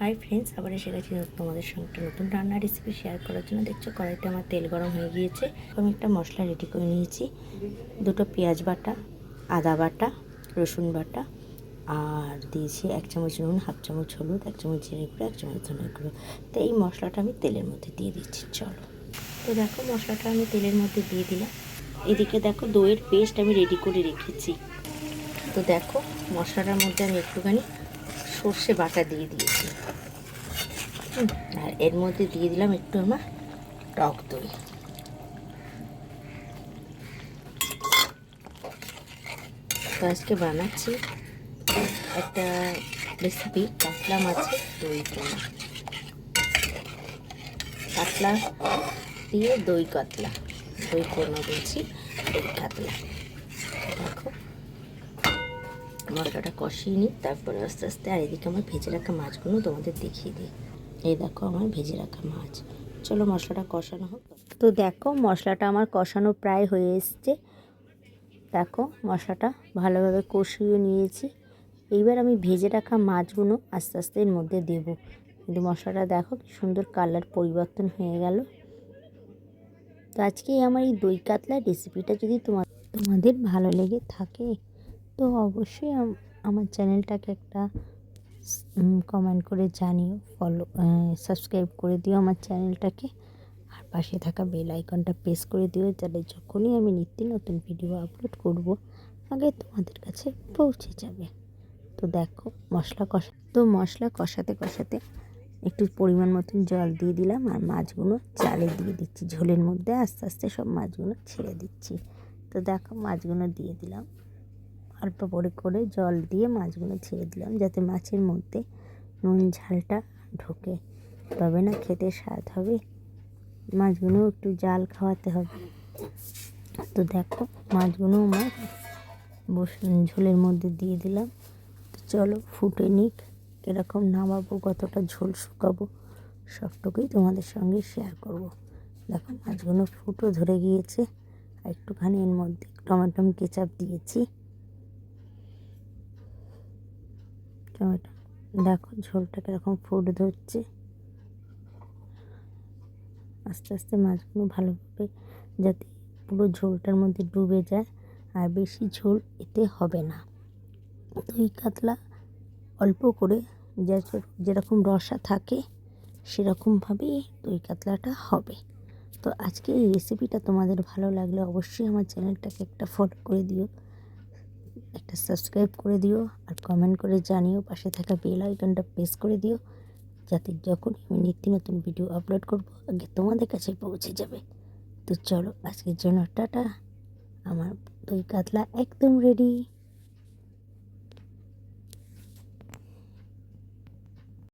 Hi friends আবার এসে গেছি তোমাদের সঙ্গে একটা নতুন রান্নার রেসিপি শেয়ার করার জন্য। দেখছ কড়াইতে আমার তেল গরম হয়ে গিয়েছে। আমি একটা মশলা রেডি করে নিয়েছি। দুটো পেঁয়াজ বাটা, আদা বাটা, রসুন বাটা, আর দিয়েছি এক চামচ নুন, হাফ চামচ হলুদ, এক চামচ জিরে গুঁড়ো, এক চামচ ধনে গুঁড়ো। তো এই মশলাটা আমি তেলের মধ্যে দিয়ে দিচ্ছি, চলো। তো দেখো মশলাটা আমি তেলের মধ্যে দিয়ে দিলাম। এদিকে দেখো দইয়ের পেস্ট আমি রেডি করে রেখেছি। তো দেখো মশলাটার মধ্যে আমি একটুখানি সর্ষে বাটা দিয়ে দিয়েছি। আর এর মধ্যে দিয়ে দিলাম একটু আমার টক দই। তো আজকে বানাচ্ছি একটা রেসিপি কাতলা মাছের দই পোনা। কাতলা দিয়ে দই কাতলা, দই পোনা বলছি দই কাতলা দেখো মশলাটা কষিয়ে নিই, তারপরে আস্তে আস্তে আর এদিকে আমার ভেজে রাখা মাছগুলো তোমাদের দেখিয়ে দিই। এই দেখো আমার ভেজে রাখা মাছ। চলো মশলাটা কষানো হোক। তো দেখো মশলাটা আমার কষানো প্রায় হয়ে এসছে। দেখো মশলাটা ভালোভাবে কষিয়ে নিয়েছি। এইবার আমি ভেজে রাখা মাছগুলো আস্তে আস্তে এর মধ্যে দেবো। কিন্তু মশলাটা দেখো কি সুন্দর কালার পরিবর্তন হয়ে গেল। তো আজকে আমার এই দই কাতলার রেসিপিটা যদি তোমার তোমাদের ভালো লেগে থাকে তো অবশ্যই আমার চ্যানেলটাকে একটা কমেন্ট করে জানিও ফলো সাবস্ক্রাইব করে দিও আমার চ্যানেলটাকে। আর পাশে থাকা বেল আইকনটা প্রেস করে দিও যাতে যখনই আমি নিত্য নতুন ভিডিও আপলোড করব, আগে তোমাদের কাছে পৌঁছে যাবে। তো দেখো, মশলা কষা, তো মশলা কষাতে কষাতে একটু পরিমাণ মতন জল দিয়ে দিলাম আর মাছগুলো চালে দিয়ে দিচ্ছি। ঝোলের মধ্যে আস্তে আস্তে সব মাছগুলো ছেড়ে দিচ্ছি। তো দেখো, মাছগুলো দিয়ে দিলাম। অল্প করে করে জল দিয়ে মাছগুলো ছেড়ে দিলাম যাতে মাছের মধ্যে নুন ঝালটা ঢোকে। তবে না খেতে স্বাদ হবে। মাছগুলো একটু জাল খাওয়াতে হবে। তো দেখো, মাছগুলো আমার ঝোলের মধ্যে দিয়ে দিলাম। তো চলো ফুটে নিক। কীরকম নামাবো, কতটা ঝোল শুকাবো, সবটুকুই তোমাদের সঙ্গে শেয়ার করব। দেখো মাছগুলো ফুটো ধরে গিয়েছে। আর একটুখানি এর মধ্যে টমেটো কেচাপ দিয়েছি। টমেটো দেখো ঝোলটা কীরকম ফুট ধরছে। আস্তে আস্তে মাছগুলো ভালোভাবে যাতে পুরো ঝোলটার মধ্যে ডুবে যায়। আর বেশি ঝোল এতে হবে না। দই কাতলা অল্প করে যেরকম রসা থাকে, সেরকমভাবেই দই কাতলাটা হবে। তো আজকে এই রেসিপিটা তোমাদের ভালো লাগলে অবশ্যই আমার চ্যানেলটাকে একটা ফলো করে দিও। একটা সাবস্ক্রাইব করে দিও আর কমেন্ট করে জানিও। পাশে থাকা বেল আইকনটা প্রেস করে দিও যাতে যখন আমি নিত্য নতুন ভিডিও আপলোড করব, আগে তোমাদের কাছে পৌঁছে যাবে। তো চলো আজকের জন্য টাটা। আমার দই কাতলা একদম রেডি